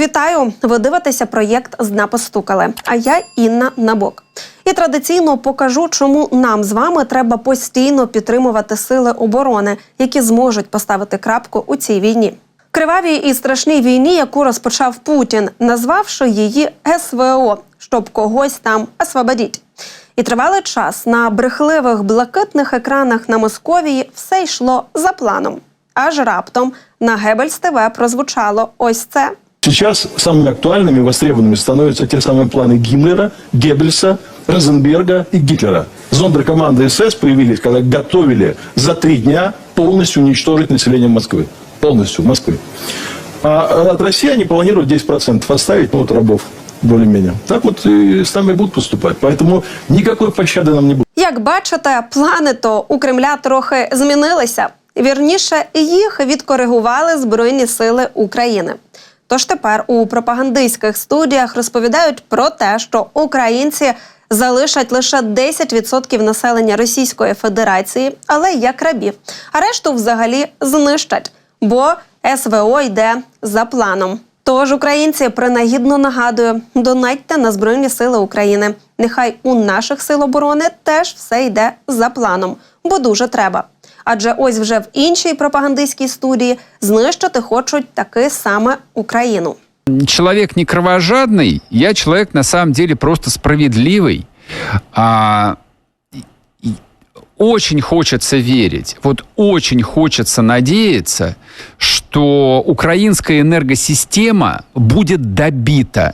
Вітаю! Ви дивитеся проєкт з дна постукали. А я Інна Набок. І традиційно покажу, чому нам з вами треба постійно підтримувати сили оборони, які зможуть поставити крапку у цій війні. Кривавій і страшній війні, яку розпочав Путін, назвавши її СВО, щоб когось там освободіть. І тривалий час на брехливих блакитних екранах на Московії все йшло за планом. Аж раптом на Гебельс ТВ прозвучало ось це. Сейчас самыми актуальными и востребованными становятся те самые планы Гиммлера, Геббельса, Розенберга и Гитлера. Зондеркоманды СС появились, когда готовили за три дня полностью уничтожить население Москвы. Полностью Москвы. А от России они планируют 10% оставить, ну вот рабов более-менее. Так вот и с нами будут поступать. Поэтому никакой пощады нам не будет. Як бачите, плани то у Кремля трохи змінилися. Вірніше, їх відкоригували Збройні Сили України. Тож тепер у пропагандистських студіях розповідають про те, що українці залишать лише 10% населення Російської Федерації, але як рабів, а решту взагалі знищать, бо СВО йде за планом. Тож українці принагідно нагадую, донатьте на Збройні Сили України. Нехай у наших сил оборони теж все йде за планом, бо дуже треба. Адже ось вже в іншій пропагандистській студії знищити хочуть таки саме Україну. человек не кровожадный, я человек на самом деле просто справедливый. А, и- и очень хочется верить, вот очень хочется надеяться, что украинская энергосистема будет добита.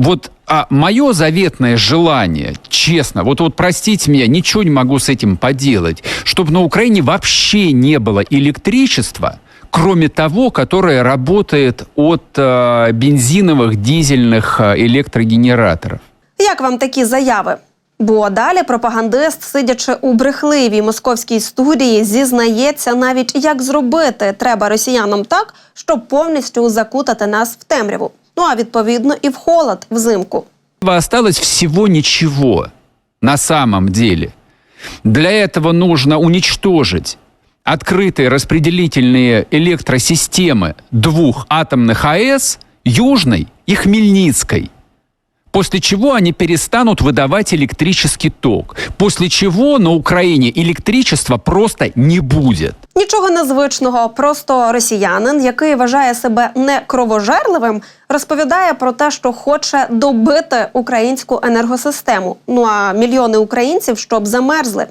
Вот а мое заветное желание, честно, вот, вот простите меня, ничего не могу с этим поделать, чтобы на Украине вообще не было электричества, кроме того, которое работает от э, бензиновых, дизельных э, электрогенераторов. Як вам такі заяви? Бо далі пропагандист, сидячи у брехливій московській студії, зізнається навіть, як зробити треба росіянам так, щоб повністю закутати нас в темряву. Ну а відповідно і в холод взимку. Осталось всего ничего на самом деле. Для этого нужно уничтожить открытые распределительные электросистемы двух атомных АЭС, Южной и Хмельницкой. После чего они перестанут выдавать электрический ток. После чего на Украине электричества просто не будет. Нічого незвичного, просто росіянин, який вважає себе не кровожерливим, розповідає про те, що хоче добити українську енергосистему. Ну а мільйони українців щоб замерзли.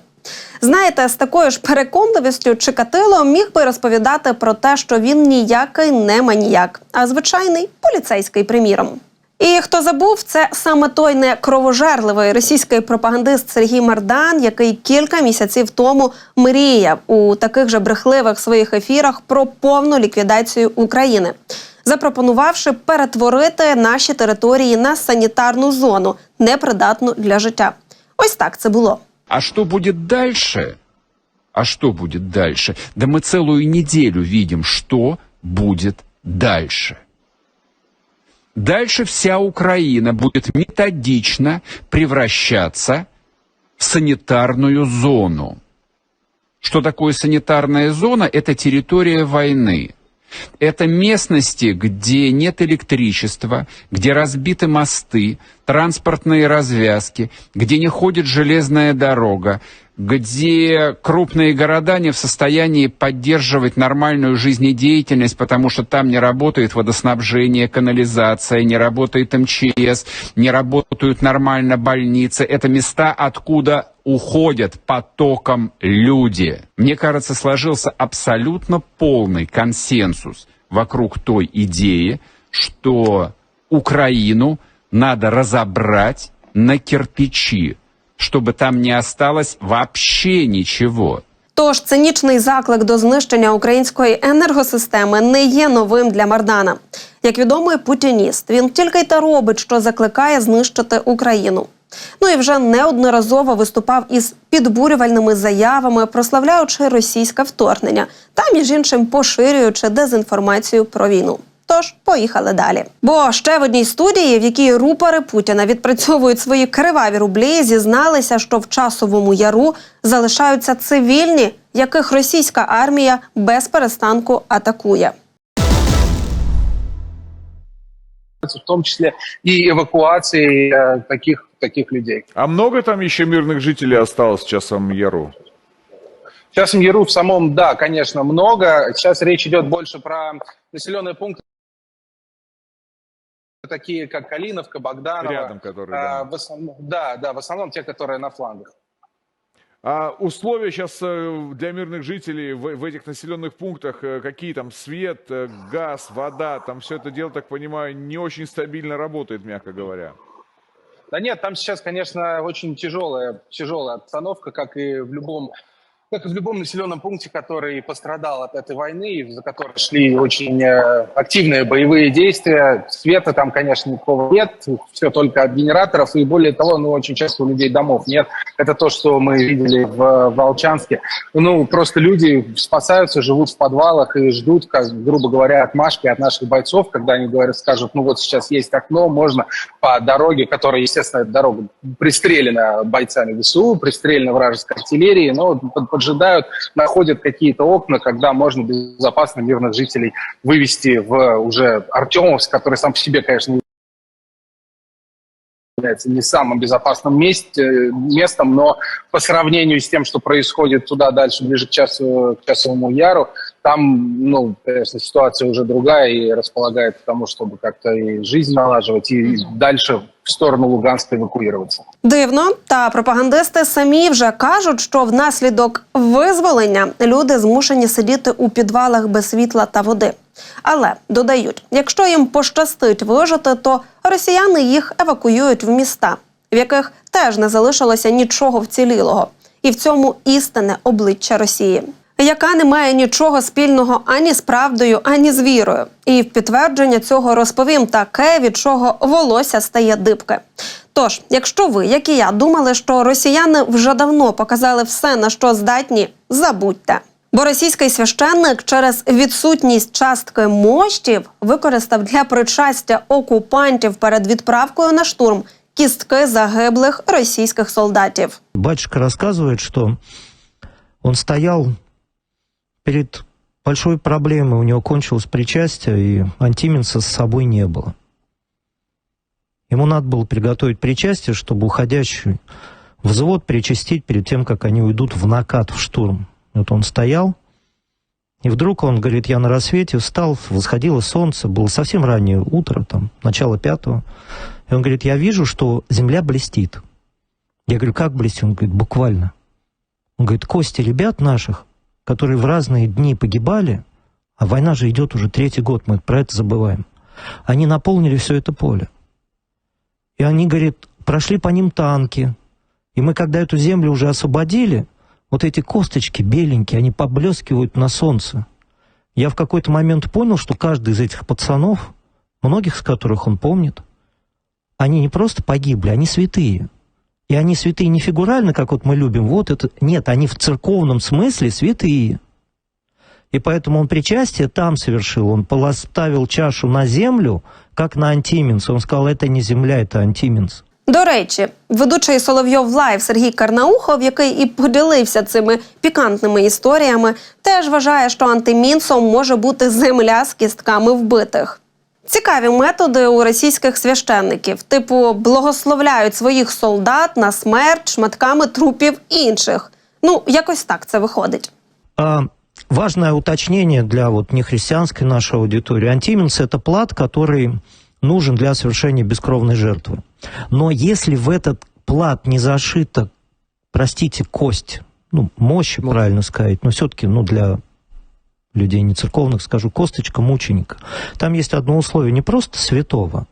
Знаєте, з такою ж переконливістю Чикатило міг би розповідати про те, що він ніякий не маніяк, а звичайний поліцейський, приміром. І хто забув, це саме той не кровожерливий російський пропагандист Сергій Мардан, який кілька місяців тому мріяв у таких же брехливих своїх ефірах про повну ліквідацію України, запропонувавши перетворити наші території на санітарну зону, непридатну для життя. Ось так це було. А что будет дальше? А что будет дальше? Да мы целую неделю видим, что будет дальше. Дальше вся Украина будет методично превращаться в санитарную зону. Что такое санитарная зона? Это территория войны. Это местности, где нет электричества, где разбиты мосты, транспортные развязки, где не ходит железная дорога, где крупные города не в состоянии поддерживать нормальную жизнедеятельность, потому что там не работает водоснабжение, канализация, не работает МЧС, не работают нормально больницы. Это места, откуда уходят потоком люди. Мне кажется, сложился абсолютно полный консенсус вокруг той идеи, что Украину надо разобрать на кирпичи, чтобы там не осталось вообще ничего. Тож цинічний заклик до знищення української енергосистеми не є новим для Мардана. Як відомий путініст, він тільки й та робить, що закликає знищити Україну. Ну і вже неодноразово виступав із підбурювальними заявами, прославляючи російське вторгнення та між іншим поширюючи дезінформацію про війну. Тож поїхали далі. Бо ще в одній студії, в якій рупори Путіна відпрацьовують свої криваві рублі, зізналися, що в часовому яру залишаються цивільні, яких російська армія без перестанку атакує. в том числе и эвакуацией э, таких, таких людей. А много там еще мирных жителей осталось в Часом Яру? Сейчас в Яру в самом, да, конечно, много. Сейчас речь идет больше про населенные пункты, Такие как Калиновка, Богданова. Рядом, которые, А, да. в основном, да, да, в основном те, которые на флангах. А условия сейчас для мирных жителей в, в этих населенных пунктах, э, какие там свет, э, газ, вода, там все это дело, так понимаю, не очень стабильно работает, мягко говоря. Да нет, там сейчас, конечно, очень тяжелая, тяжелая обстановка, как и в любом как и в любом населенном пункте, который пострадал от этой войны, за которой шли очень э, активные боевые действия. Света там, конечно, никакого нет, все только от генераторов, и более того, ну, очень часто у людей домов нет. Это то, что мы видели в Волчанске. Ну, просто люди спасаются, живут в подвалах и ждут, как, грубо говоря, отмашки от наших бойцов, когда они говорят, скажут, ну вот сейчас есть окно, можно по дороге, которая, естественно, эта дорога пристрелена бойцами ВСУ, пристрелена вражеской артиллерии, но под- поджидают, находят какие-то окна, когда можно безопасно мирных жителей вывести в уже Артемовск, который сам по себе, конечно, не является не самым безопасным месте, местом, но по сравнению с тем, что происходит туда дальше, ближе к, часу, к часовому яру, там, ну, конечно, ситуация уже другая и располагает к тому, чтобы как-то и жизнь налаживать, и дальше в сторону Луганска эвакуироваться. Дивно, та пропагандисти самі вже кажуть, що внаслідок визволення люди змушені сидіти у підвалах без світла та води. Але додають, якщо їм пощастить вижити, то росіяни їх евакуюють в міста, в яких теж не залишилося нічого вцілілого, і в цьому істинне обличчя Росії, яка не має нічого спільного ані з правдою, ані з вірою. І в підтвердження цього розповім таке, від чого волосся стає дибке. Тож, якщо ви, як і я, думали, що росіяни вже давно показали все, на що здатні, забудьте. Бо російський священник через відсутність частки мощів використав для причастя окупантів перед відправкою на штурм кістки загиблих російських солдатів. Батюшка рассказывает, что он стоял перед большой проблемой, у него кончилось причастие, и антименса с собой не было. Ему надо было приготовить причастие, чтобы уходящий взвод причастить перед тем, как они уйдут в накат, в штурм. Вот он стоял, и вдруг он говорит, я на рассвете встал, восходило солнце, было совсем раннее утро, там, начало пятого. И он говорит, я вижу, что земля блестит. Я говорю, как блестит? Он говорит, буквально. Он говорит, кости ребят наших, которые в разные дни погибали, а война же идет уже третий год, мы про это забываем, они наполнили все это поле. И они, говорит, прошли по ним танки. И мы, когда эту землю уже освободили, вот эти косточки беленькие, они поблескивают на солнце. Я в какой-то момент понял, что каждый из этих пацанов, многих из которых он помнит, они не просто погибли, они святые. И они святые не фигурально, как вот мы любим, вот это... Нет, они в церковном смысле святые. И поэтому он причастие там совершил. Он поставил чашу на землю, как на антименс. Он сказал, это не земля, это антименс. До речі, ведучий Соловйов Лайв Сергій Карнаухов, який і поділився цими пікантними історіями, теж вважає, що антимінсом може бути земля з кістками вбитих. Цікаві методи у російських священників, типу благословляють своїх солдат на смерть шматками трупів інших. Ну, якось так це виходить. А, важное уточнение для вот нехристианской нашей аудитории. Антименс – это плат, который нужен для совершения бескровной жертвы. Но если в этот плат не зашита, простите, кость, ну, мощи, правильно сказать, но все-таки, ну, для людей не церковных, скажу, косточка мученика. Там есть одно условие, не просто святого,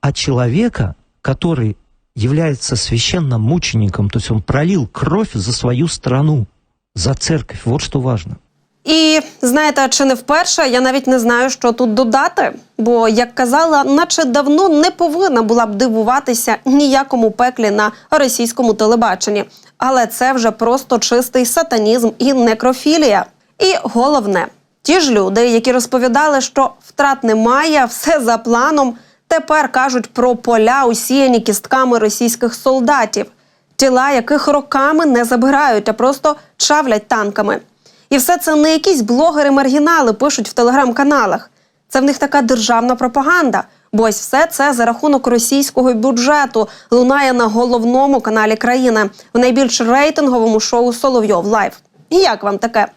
а человека, который является священным мучеником, то есть он пролил кровь за свою страну, за церковь. Вот что важно. І знаєте, чи не вперше я навіть не знаю, що тут додати. Бо, як казала, наче давно не повинна була б дивуватися ніякому пеклі на російському телебаченні. Але це вже просто чистий сатанізм і некрофілія. І головне, ті ж люди, які розповідали, що втрат немає, все за планом, тепер кажуть про поля, усіяні кістками російських солдатів, тіла яких роками не забирають, а просто чавлять танками. І все це не якісь блогери-маргінали пишуть в телеграм-каналах. Це в них така державна пропаганда. Бо ось все це за рахунок російського бюджету лунає на головному каналі країни в найбільш рейтинговому шоу Соловйов Лайв. І як вам таке?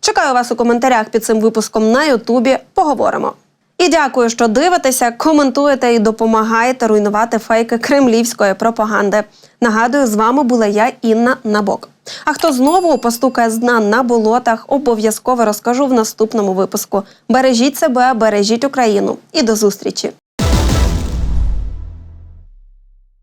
Чекаю вас у коментарях під цим випуском на Ютубі. Поговоримо. І дякую, що дивитеся, коментуєте і допомагаєте руйнувати фейки кремлівської пропаганди. Нагадую, з вами була я, Інна Набок. А хто знову постукає з дна на болотах, обов'язково розкажу в наступному випуску. Бережіть себе, бережіть Україну і до зустрічі!